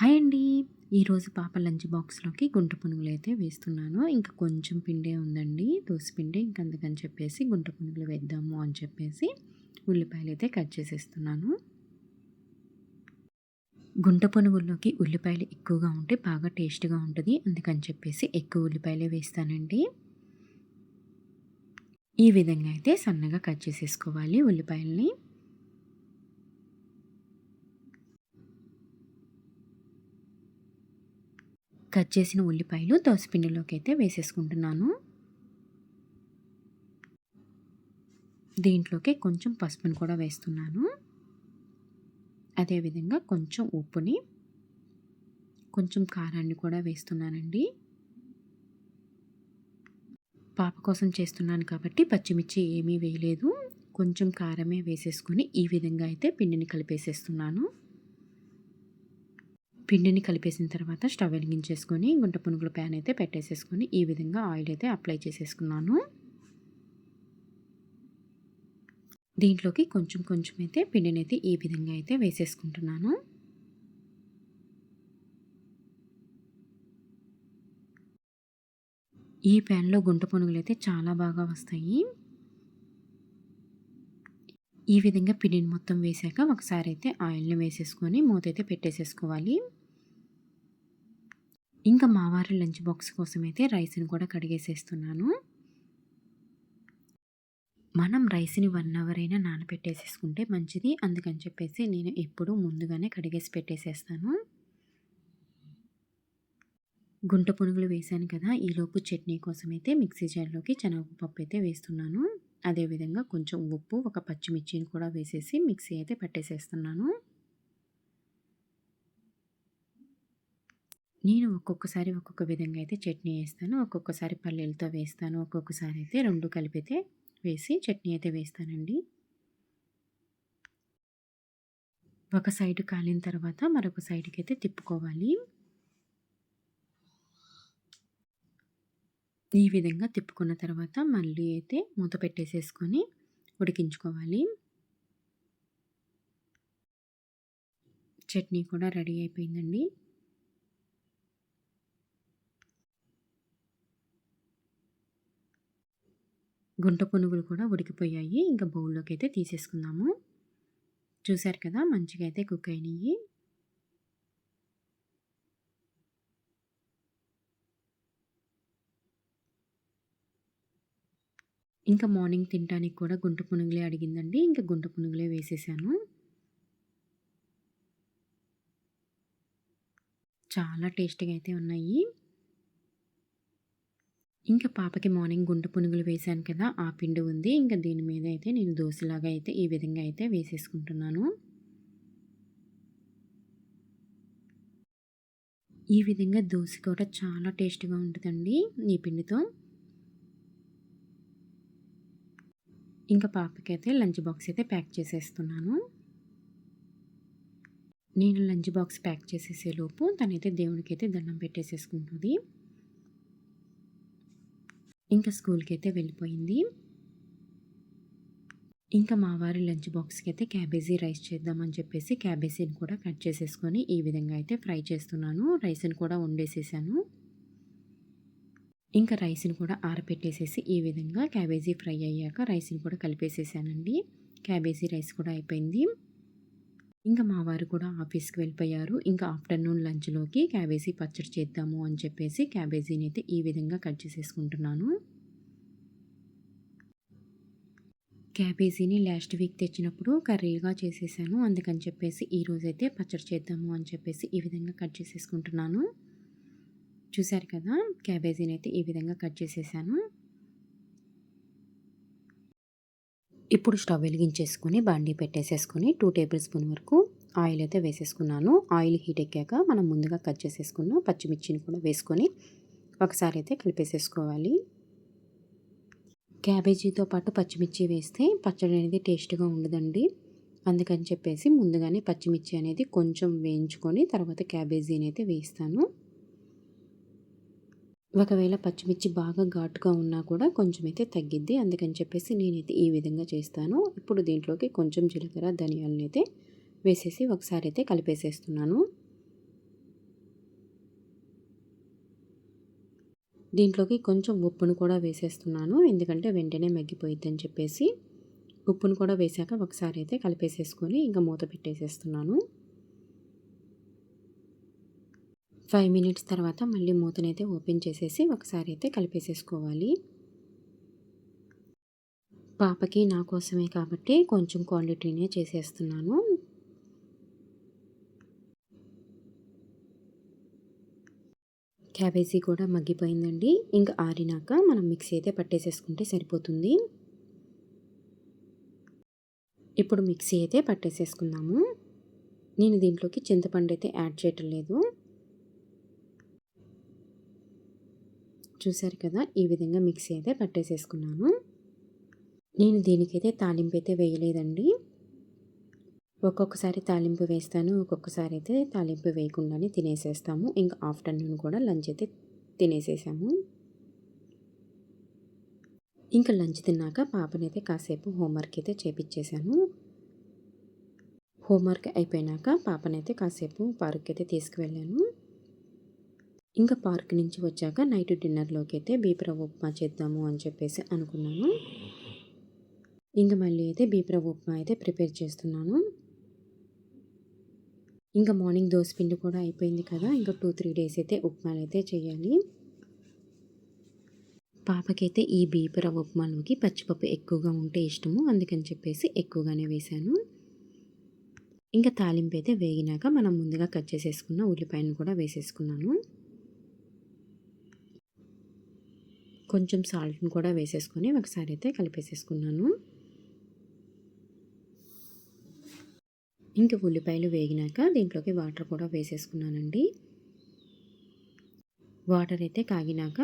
Hi అండి. ఈరోజు పాప లంచ్ బాక్స్లోకి గుంట పునుగులు అయితే వేస్తున్నాను. ఇంకా కొంచెం పిండే ఉందండి. పిండి ఇంకా అందుకని చెప్పేసి గుంట పునుగులు వేద్దాము అని చెప్పేసి ఉల్లిపాయలు అయితే కట్ చేసేస్తున్నాను. గుంట పునుగుల్లోకి ఉల్లిపాయలు ఎక్కువగా ఉంటే బాగా టేస్ట్గా ఉంటుంది. అందుకని చెప్పేసి ఎక్కువ ఉల్లిపాయలే వేస్తానండి. ఈ విధంగా అయితే సన్నగా కట్ చేసేసుకోవాలి ఉల్లిపాయల్ని. కట్ చేసిన ఉల్లిపాయలు దోసపిండిలోకి అయితే వేసేసుకుంటున్నాను. దీంట్లోకి కొంచెం పసుపుని కూడా వేస్తున్నాను. అదేవిధంగా కొంచెం ఉప్పుని కొంచెం కారాన్ని కూడా వేస్తున్నానండి. పాప కోసం చేస్తున్నాను కాబట్టి పచ్చిమిర్చి ఏమీ వేయలేదు. కొంచెం కారమే వేసేసుకొని ఈ విధంగా అయితే పిండిని కలిపేసేస్తున్నాను. పిండిని కలిపేసిన తర్వాత స్టవ్ వెలిగించేసుకొని గుంట పునుగుల ప్యాన్ అయితే పెట్టేసేసుకొని ఈ విధంగా ఆయిల్ అయితే అప్లై చేసేసుకున్నాను. దీంట్లోకి కొంచెం కొంచెం అయితే పిండిని అయితే ఈ విధంగా అయితే వేసేసుకుంటున్నాను. ఈ ప్యాన్లో గుంట పునుగులు అయితే చాలా బాగా వస్తాయి. ఈ విధంగా పిండిని మొత్తం వేసాక ఒకసారి అయితే ఆయిల్ని వేసేసుకొని మూత అయితే పెట్టేసేసుకోవాలి. ఇంకా మావారి లంచ్ బాక్స్ కోసం అయితే రైస్ని కూడా కడిగేసేస్తున్నాను. మనం రైస్ని వన్ అవర్ అయినా నానబెట్టేసేసుకుంటే మంచిది. అందుకని చెప్పేసి నేను ఎప్పుడు ముందుగానే కడిగేసి పెట్టేసేస్తాను. గుంట పునుగులు వేసాను కదా ఈలోపు చట్నీ కోసం అయితే మిక్సీ జార్లోకి శనగపప్పు అయితే వేస్తున్నాను. అదేవిధంగా కొంచెం ఉప్పు ఒక పచ్చిమిర్చిని కూడా వేసేసి మిక్సీ అయితే పట్టేసేస్తున్నాను. నేను ఒక్కొక్కసారి ఒక్కొక్క విధంగా అయితే చట్నీ వేస్తాను. ఒక్కొక్కసారి పల్లీలతో వేస్తాను. ఒక్కొక్కసారి అయితే రెండు కలిపితే వేసి చట్నీ అయితే వేస్తానండి. ఒక సైడ్ కాలిన తర్వాత మరొక సైడ్కి అయితే తిప్పుకోవాలి. ఈ విధంగా తిప్పుకున్న తర్వాత మళ్ళీ అయితే మూత పెట్టేసేసుకొని ఉడికించుకోవాలి. చట్నీ కూడా రెడీ అయిపోయిందండి. గుంట పునుగులు కూడా ఉడికిపోయాయి. ఇంకా బౌల్లోకి అయితే తీసేసుకుందాము. చూశారు కదా మంచిగా అయితే కుక్ అయినాయి. ఇంకా మార్నింగ్ తినడానికి కూడా గుంట పునుగులే అడిగిందండి. ఇంకా గుంట పునుగులే వేసేసాను. చాలా టేస్టీగా అయితే ఉన్నాయి. ఇంకా పాపకి మార్నింగ్ గుంట పునుగులు వేశాను కదా ఆ పిండి ఉంది. ఇంకా దీని మీద అయితే నేను దోశలాగా అయితే ఈ విధంగా అయితే వేసేసుకుంటున్నాను. ఈ విధంగా దోశ కూడా చాలా టేస్ట్గా ఉంటుందండి ఈ పిండితో. ఇంకా పాపకి అయితే లంచ్ బాక్స్ అయితే ప్యాక్ చేసేస్తున్నాను. నేను లంచ్ బాక్స్ ప్యాక్ చేసేసే లోపు తనైతే దేవునికి అయితే దండం పెట్టేసేసుకుంటుంది. ఇంకా స్కూల్కి అయితే వెళ్ళిపోయింది. ఇంకా మా వారి లంచ్ బాక్స్కి అయితే క్యాబేజీ రైస్ చేద్దామని చెప్పేసి క్యాబేజీని కూడా కట్ చేసేసుకొని ఈ విధంగా అయితే ఫ్రై చేస్తున్నాను. రైస్ని కూడా వండేసేసాను. ఇంకా రైస్ని కూడా ఆరపెట్టేసేసి ఈ విధంగా క్యాబేజీ ఫ్రై అయ్యాక రైస్ని కూడా కలిపేసేసానండి. క్యాబేజీ రైస్ కూడా అయిపోయింది. ఇంకా మా వారు కూడా ఆఫీస్కి వెళ్ళిపోయారు. ఇంకా ఆఫ్టర్నూన్ లంచ్లోకి క్యాబేజీ పచ్చడి చేద్దాము అని చెప్పేసి క్యాబేజీని అయితే ఈ విధంగా కట్ చేసేసుకుంటున్నాను. క్యాబేజీని లాస్ట్ వీక్ తెచ్చినప్పుడు కర్రీగా చేసేసాను. అందుకని చెప్పేసి ఈరోజైతే పచ్చడి చేద్దాము అని చెప్పేసి ఈ విధంగా కట్ చేసేసుకుంటున్నాను. చూశారు కదా క్యాబేజీని అయితే ఈ విధంగా కట్ చేసేసాను. ఇప్పుడు స్టవ్ వెలిగించేసుకొని బండి పెట్టేసేసుకొని టూ టేబుల్ స్పూన్ వరకు ఆయిల్ అయితే వేసేసుకున్నాను. ఆయిల్ హీట్ ఎక్కాక మనం ముందుగా కట్ చేసేసుకున్న పచ్చిమిర్చిని కూడా వేసుకొని ఒకసారి అయితే కలిపేసేసుకోవాలి. క్యాబేజీతో పాటు పచ్చిమిర్చి వేస్తే పచ్చడి అనేది టేస్ట్గా ఉండదండి. అందుకని చెప్పేసి ముందుగానే పచ్చిమిర్చి అనేది కొంచెం వేయించుకొని తర్వాత క్యాబేజీని అయితే వేస్తాను ఒకవేళ పచ్చిమిర్చి బాగా ఘాటుగా ఉన్నా కూడా కొంచెం అయితే తగ్గిద్ది. అందుకని చెప్పేసి నేనైతే ఈ విధంగా చేస్తాను. ఇప్పుడు దీంట్లోకి కొంచెం జీలకర్ర ధనియాలను అయితే వేసేసి ఒకసారి అయితే కలిపేసేస్తున్నాను. దీంట్లోకి కొంచెం ఉప్పును కూడా వేసేస్తున్నాను. ఎందుకంటే వెంటనే మగ్గిపోయిద్దని చెప్పేసి ఉప్పును కూడా వేశాక ఒకసారి అయితే కలిపేసేసుకొని ఇంకా మూత పెట్టేసేస్తున్నాను. ఫైవ్ మినిట్స్ తర్వాత మళ్ళీ మూతనైతే ఓపెన్ చేసేసి ఒకసారి అయితే కలిపేసేసుకోవాలి. పాపకి నా కోసమే కాబట్టి కొంచెం క్వాంటిటీనే చేసేస్తున్నాను. క్యాబేజీ కూడా మగ్గిపోయిందండి. ఇంకా ఆరినాక మనం మిక్సీ అయితే పట్టేసేసుకుంటే సరిపోతుంది. ఇప్పుడు మిక్సీ అయితే పట్టేసేసుకుందాము. నేను దీంట్లోకి చింతపండు అయితే యాడ్ చేయటం లేదు. చూసారు కదా ఈ విధంగా మిక్సీ అయితే పట్టేసేసుకున్నాను. నేను దీనికైతే తాలింపు అయితే వేయలేదండి. ఒక్కొక్కసారి తాలింపు వేస్తాను ఒక్కొక్కసారి అయితే తాలింపు వేయకుండానే తినేసేస్తాము. ఇంకా ఆఫ్టర్నూన్ కూడా లంచ్ అయితే తినేసేసాము. ఇంకా లంచ్ తిన్నాక పాపనైతే కాసేపు హోంవర్క్ అయితే చేపించేశాను హోంవర్క్ అయిపోయినాక పాపనైతే కాసేపు పార్క్ అయితే తీసుకువెళ్ళాను. ఇంకా పార్క్ నుంచి వచ్చాక నైట్ డిన్నర్లోకి అయితే బీప్రవ్ ఉప్మా చేద్దాము అని చెప్పేసి అనుకున్నాను ఇంకా మళ్ళీ అయితే బీప్రవ్ ఉప్మా అయితే ప్రిపేర్ చేస్తున్నాను. ఇంకా మార్నింగ్ దోశ పిండి కూడా అయిపోయింది కదా ఇంకా టూ త్రీ డేస్ అయితే ఉప్మాలు అయితే చేయాలి. పాపకైతే ఈ బీపరవ ఉప్మాలోకి పచ్చిపప్పు ఎక్కువగా ఉంటే ఇష్టము అందుకని చెప్పేసి ఎక్కువగానే వేశాను. ఇంకా తాలింపు అయితే వేగినాక మనం ముందుగా కట్ చేసేసుకున్న ఉల్లిపాయను కూడా వేసేసుకున్నాను. కొంచెం సాల్ట్ని కూడా వేసేసుకొని ఒకసారి అయితే కలిపేసేసుకున్నాను. ఇంకా ఉల్లిపాయలు వేగినాక దీంట్లోకి వాటర్ కూడా వేసేసుకున్నానండి. వాటర్ అయితే కాగినాక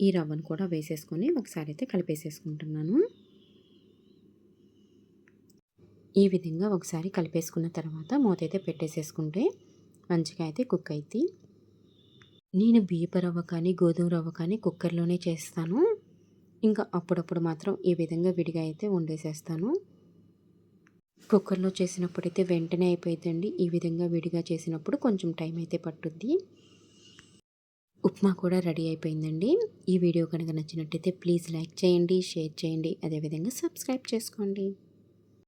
ఈ రవ్వను కూడా వేసేసుకొని ఒకసారి అయితే కలిపేసేసుకుంటున్నాను. ఈ విధంగా ఒకసారి కలిపేసుకున్న తర్వాత మూత అయితే పెట్టేసేసుకుంటే మంచిగా అయితే కుక్ అయితే నేను బియ్యపు రవ్వ కానీ గోధుమ రవ్వ కానీ కుక్కర్లోనే చేస్తాను. ఇంకా అప్పుడప్పుడు మాత్రం ఈ విధంగా విడిగా అయితే వండేసేస్తాను. కుక్కర్లో చేసినప్పుడైతే వెంటనే అయిపోయిందండి ఈ విధంగా విడిగా చేసినప్పుడు కొంచెం టైం అయితే పట్టుద్ది. ఉప్మా కూడా రెడీ అయిపోయిందండి. ఈ వీడియో కనుక నచ్చినట్టయితే ప్లీజ్ లైక్ చేయండి షేర్ చేయండి. అదేవిధంగా సబ్స్క్రైబ్ చేసుకోండి.